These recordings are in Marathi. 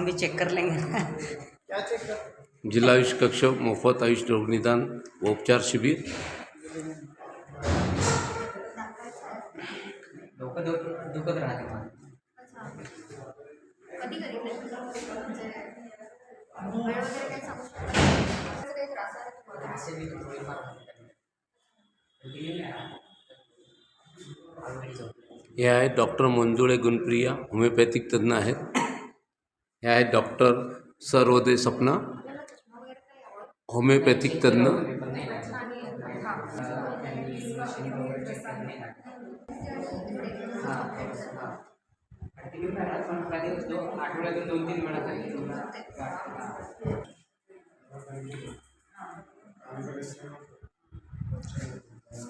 अपन भी चेक कर लेंगे क्या चेक कर जिल्हा आयुष कक्ष मोफत आयुष रोग निदान व उपचार शिबिर डोकं दुख दुखत राहते मला कधी कधी म्हणजे वेळ वगैरे काही सांगू शकता असं काही त्रास आहे तुम्हाला? असे भी थोडीफार होते. Already झोपले. हे आहेत डॉक्टर मंजुळे गुणप्रिया होमिओपॅथिक तज्ज्ञ आहेत हे आहेत डॉक्टर सर्वोदय सपना होमिओपॅथिक तज्ज्ञ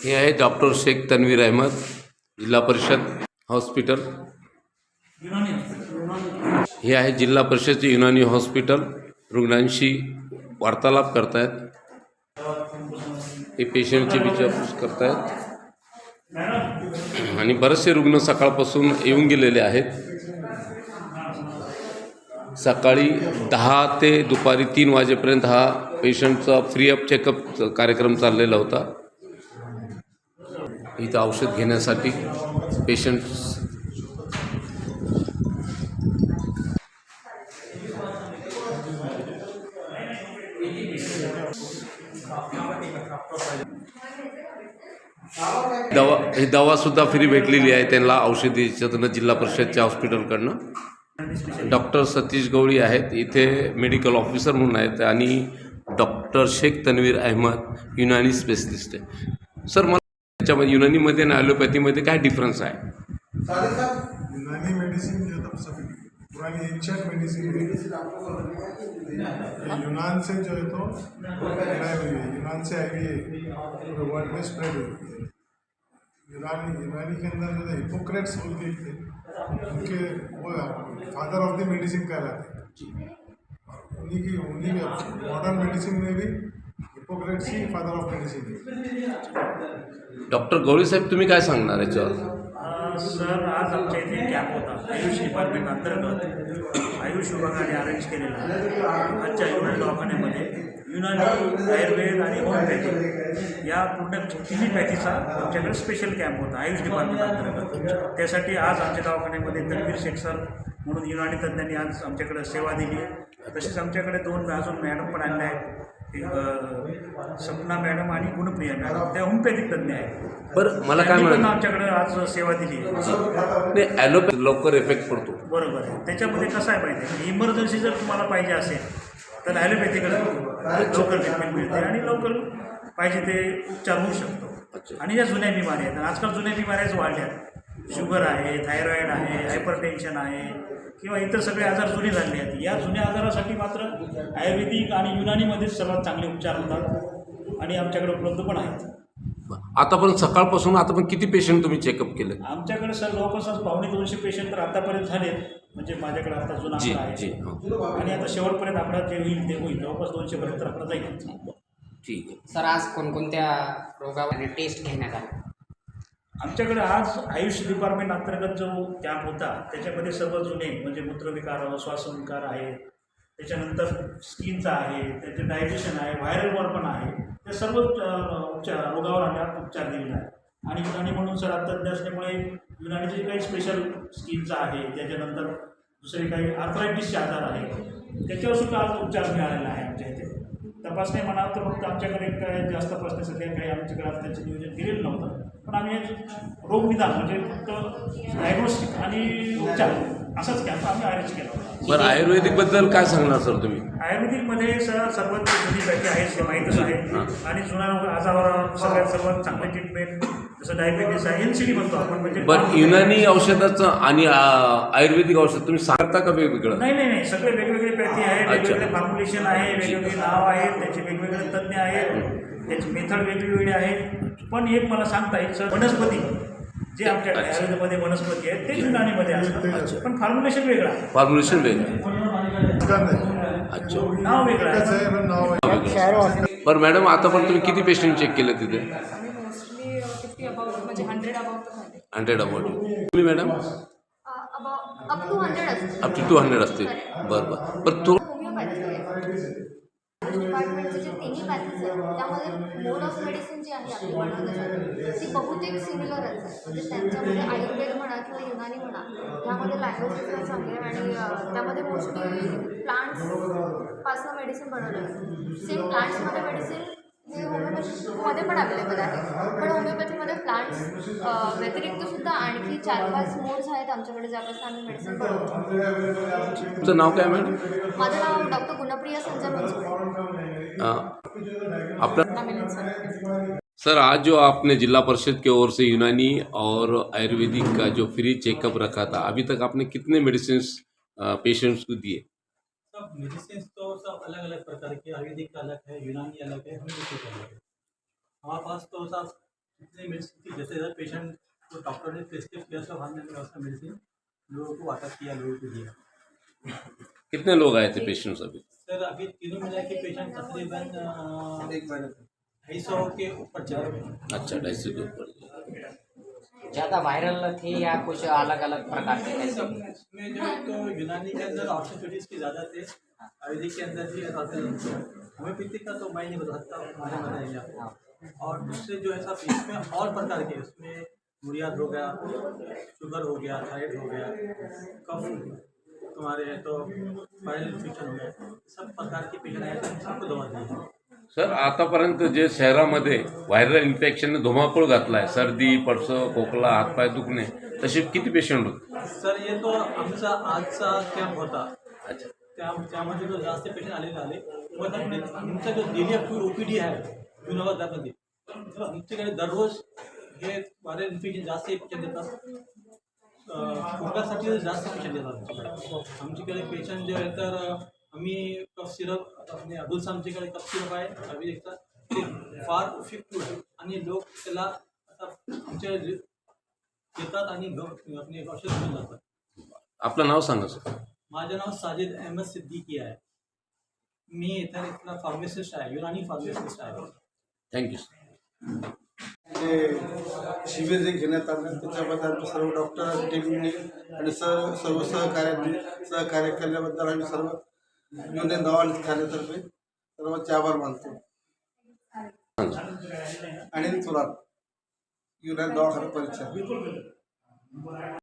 हे आहे डॉक्टर शेख तन्वीर अहमद जिल्हा परिषद हॉस्पिटल. हे आहे जिल्हा परिषदचे युनानी हॉस्पिटल. रुग्णांशी वार्तालाप करतायत. हे पेशंटची विचारपूस करतायत. आणि बरेचसे रुग्ण सकाळपासून येऊन गेलेले आहेत. सकाळी दहा ते दुपारी तीन वाजेपर्यंत हा पेशंटचा फ्री अप चेकअप कार्यक्रम चाललेला होता. इथं औषध घेण्यासाठी पेशंट्स दवा ही दवासुद्धा फ्री भेटलेली आहे. त्यांना औषधी याच्यातून जिल्हा परिषदच्या हॉस्पिटलकडनं डॉक्टर सतीश गवळी आहेत. इथे मेडिकल ऑफिसर म्हणून आहेत आणि डॉक्टर शेख तन्वीर अहमद युनानी स्पेशलिस्ट आहे. सर मला त्याच्यामध्ये युनानीमध्ये आणि ॲलोपॅथीमध्ये काय डिफरन्स आहे? है पुरानी एंशियंट मेडिसिन है ये यूनान से जो है तो आई हुई है। यूनान से आई हुई है। पूरे वर्ल्ड में स्प्रेड हुई है। यूनानी यूनानी के अंदर जो है हिपोक्रेट्स बोल के थे। उनके वो फादर ऑफ़ द मेडिसिन कहलाते हैं। उन्हीं की उन्हीं में मॉडर्न मेडिसिन में भी हिपोक्रेट्स ही फादर ऑफ़ मेडिसिन है। डॉक्टर गौरी साहेब तुम्ही काय सांगणार याच्यावर? सर आज आमच्या इथे कॅम्प होता. आयुष डिपार्टमेंट अंतर्गत. आयुष विभागाने अरेंज केलेला. आजच्या युनानी दवाखान्यामध्ये युनानी आयुर्वेद आणि होमिओपॅथी या पूर्ण तिन्ही पॅथीचा आमच्याकडे स्पेशल कॅम्प होता आयुष डिपार्टमेंट अंतर्गत. त्यासाठी आज आमच्या दवाखान्यामध्ये तनवीर शेख सर म्हणून युनानी तज्ज्ञांनी आज आमच्याकडे सेवा दिली आहे. तसेच आमच्याकडे दोन अजून मॅडम पण आणल्या आहेत. एक सपना मॅडम आणि गुणप्रिया मॅडम त्या होमिओपॅथिक तज्ज्ञ आहेत. बरं मला काय त्यांनी पण म्हणाल आमच्याकडे आज सेवा दिली आहे. नाही ॲलोपॅथी लवकर इफेक्ट पडतो. बरोबर आहे. त्याच्यामध्ये कसं आहे आहे इमर्जन्सी जर तुम्हाला पाहिजे असेल तर ॲलोपॅथीकडे लवकर ट्रीटमेंट मिळते आणि लवकर पाहिजे ते उपचार होऊ शकतो. आणि या जुन्या बिमाऱ्या आहेत. आजकाल जुन्या बिमाऱ्याच वाढल्या शुगर आहे थायरॉईड आहे हायपर टेन्शन आहे. किंवा इतर सगळे आजार जुने झाले आहेत. या जुन्या आजारासाठी मात्र आयुर्वेदिक आणि युनानीमध्येच सर्वात चांगले उपचार होतात आणि आमच्याकडे उपलब्ध पण आहेत. आता पण सकाळपासून आता पण किती पेशंट तुम्ही चेकअप केले आमच्याकडे सर जवळपास आज पावणे दोनशे पेशंट तर आतापर्यंत झालेत. म्हणजे माझ्याकडे आता जुना जी आकडा जी आहे हो. आणि आता शेवटपर्यंत आकडा जे होईल ते होईल. जवळपास दोनशे पर्यंत आकडा जाईल ठीक आहे. सर आज कोणकोणत्या रोगावर टेस्ट घेण्यात आले आमच्याकडे आज आयुष डिपार्टमेंट अंतर्गत जो कॅम्प होता त्याच्यामध्ये सर्व जुने म्हणजे मूत्रविकार श्वासविकार आहे. त्याच्यानंतर स्किनचा आहे त्याचे डायजेशन आहे व्हायरलवर पण आहे. ते सर्व उपचार रोगावर आम्ही उपचार दिलेला आहे. आणि युनानी म्हणून सर तज्ञ असल्यामुळे युनानीचे काही स्पेशल स्किनचा आहे त्याच्यानंतर दुसरे काही आर्थरायटिसचे आजार आहे त्याच्यावर सुद्धा आज उपचार मिळालेला आहे आमच्या इथे. तपासणी म्हणाल तर फक्त आमच्याकडे काय जास्त प्रश्न सध्या काही आमच्याकडे आज त्याचं नियोजन केलेलं नव्हतं. पण आम्ही एक रोग निदान म्हणजे फक्त डायग्नोस्टिक आणि उपचार असाच कॅम्प आम्ही अरेंज केला. होता बरं आयुर्वेदिकबद्दल काय सांगणार सर तुम्ही? आयुर्वेदिकमध्ये सर सर्वात जुनी आहे माहीतच आहे. आणि जुना आजारावर सगळ्यात सर्वात चांगली ट्रीटमेंट जसं डायबिटीस आहे म्हणतो आपण म्हणजे बरं युनानी औषधाचं आणि आयुर्वेदिक औषध तुम्ही सांगता का वेगवेगळं? नाही नाही नाही सगळे वेगवेगळे पॅथी आहे. वेगवेगळे फॉर्म्युलेशन आहे वेगवेगळे नाव आहेत त्याचे वेगवेगळे तज्ज्ञ आहेत त्याची मेथड वेगवेगळी आहे पण एक मला सांगता येईल सर वनस्पती. जे आमच्या. आयुर्वेदामध्ये वनस्पती आहेत ते युनानीमध्ये असतात. पण फॉर्म्युलेशन वेगळं. आहे फॉर्म्युलेशन वेगळं. अच्छा. नाव वेगळं आहे. नाव बरं मॅडम आता पण तुम्ही किती पेशंट चेक केले तिथे? फिफ्टी अबाउट म्हणजे हंड्रेड अबाउट हंड्रेड अबाउट तुम्ही madam? About up to hundred असते अप टू टू हंड्रेड असतील. बरं बरं. तो डिपार्टमेंटचे जे तिन्ही पॅथीज आहेत त्यामध्ये मोड ऑफ मेडिसिन जी आहे आपली बनवण्यासाठी ती बहुतेक सिमिलरच आहे. म्हणजे त्यांच्यामध्ये आयुर्वेद म्हणा किंवा युनानी म्हणा त्यामध्ये लँग्वेज डिफरन्स आहे आणि त्यामध्ये मोस्टली प्लांट्सपासून मेडिसिन बनवलं जातं सेम प्लांट्समध्ये मेडिसिन हे होमिओपॅथीमध्ये पण अवेलेबल आहे. पण होमिओपॅथीमध्ये प्लांट्स व्यतिरिक्त सुद्धा आणखी चार पाच मोड्स आहेत आमच्याकडे ज्यापासून आम्ही मेडिसिन बनवतो. तुमचं नाव काय मॅडम माझं नाव डॉक्टर गुणप्रिया संजय आपलं सर आज जो आपने जिला परिषद की ओर से यूनानी और आयुर्वेदिक का जो फ्री चेकअप रखा था अभी तक आपने कितने मेडिसिन पेशेंट्स को दिए? सब मेडिसिन तो सब अलग अलग प्रकार के आयुर्वेदिक का अलग है यूनानी अलग है होम्योपैथिक अलग है। हमारे पास तो सब जितने मेडिसिन की जैसे जैसे पेशेंट को डॉक्टर ने प्रिस्क्रिप्ट किया सब हमने उसका मेडिसिन लोगों को वाटअप किया लोगों को दिया। कितने लोग आए थे पेशेंट्स अभी? सर अभी तीनों मिला के पेशेंट तकरीबन एक महीने ढाई सौ के ऊपर चले गए। अच्छा ढाई सौ के ऊपर। ज़्यादा वायरल थे या कुछ अलग अलग प्रकार के कैसे इसमें जो तो यूनानी के अंदर के ज़्यादा थे आयुर्वेदिक के अंदर भी होम्योपैथिक का तो मैं नहीं बता सकता मैंने आपको और उससे जो है सब इसमें और प्रकार के उसमें मुरियाद हो गया शुगर हो गया थायराइड हो गया कफ तुम्हारे है तो वायरल इन्फेक्शन हो गया। सब प्रकार के पेशेंट आए थे सबको दवा दी सर आतापर्यंत जे शहरामध्ये व्हायरल इन्फेक्शनने धुमाकूळ घातलाय सर्दी पडसं खोकला हातपाय दुखणे तसे किती पेशंट होते? सर ये तो आमचा आजचा कॅम्प होता. अच्छा. त्या त्यामध्ये जो जास्त पेशंट आलेले आले आमचा जो daily approve O P D आहे जुनाबादमध्ये तर आमच्याकडे दररोज हे वारे इन्फेक्शन जास्त पेशंट येतात. खोकल्यासाठी जास्त पेशंट येतात आमच्याकडे पेशंट जे आहे तर आम्ही कफ सिरप अबुल्स आमच्याकडे कफ सिरप आहे आयुर्वेदिकचा ते फार इफेक्टिव्ह आहे. आणि लोक त्याला आता आमच्या येतात आणि औषध घेऊन जातात. आपलं नाव सांगा सर. माझं नाव साजिद अहमद सिद्दीकी आहे. मी इथं इथला फार्मासिस्ट आहे युनानी फार्मासिस्ट आहे. थँक्यू सर जे शिबिर जे घेण्यात आलं त्याच्याबद्दल आमचे सर्व डॉक्टर टीमने आणि सर्व सर्व सहकार्यांनी सहकार्य केल्याबद्दल आम्ही सर्व युनियन दवाखान्यात खाण्यातर्फे सर्वांचे आभार मानतो. आणि थोरात युनियन दवाखाना परिचय